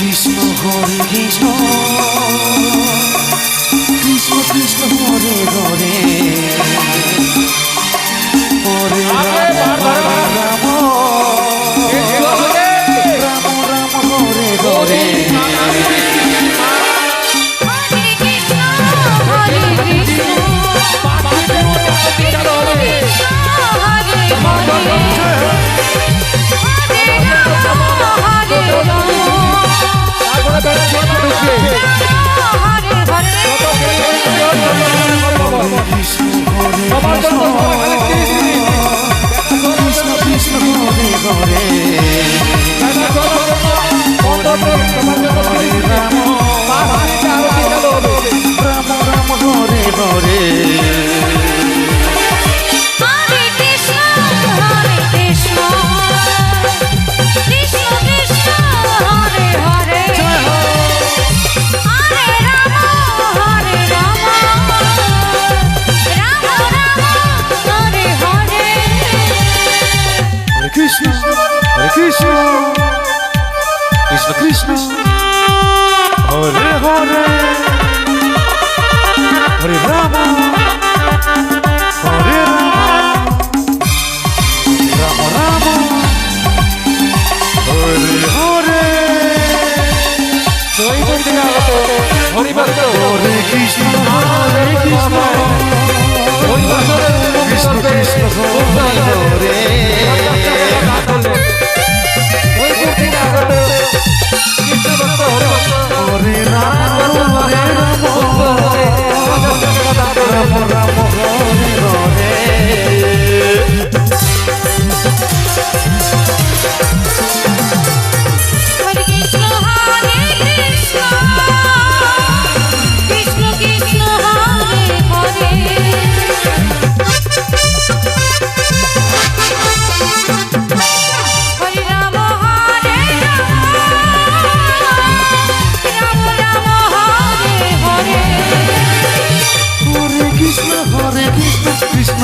Кришна, Горе Кришна, Кришна, Кришна, Горе Горе, Горе Горе. 分 散 হরি ভক্ত হরে কৃষ্ণ হরে কৃষ্ণ। হরি ভক্ত কৃষ্ণ কৃষ্ণ।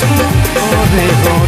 সাথে ওরে ওরে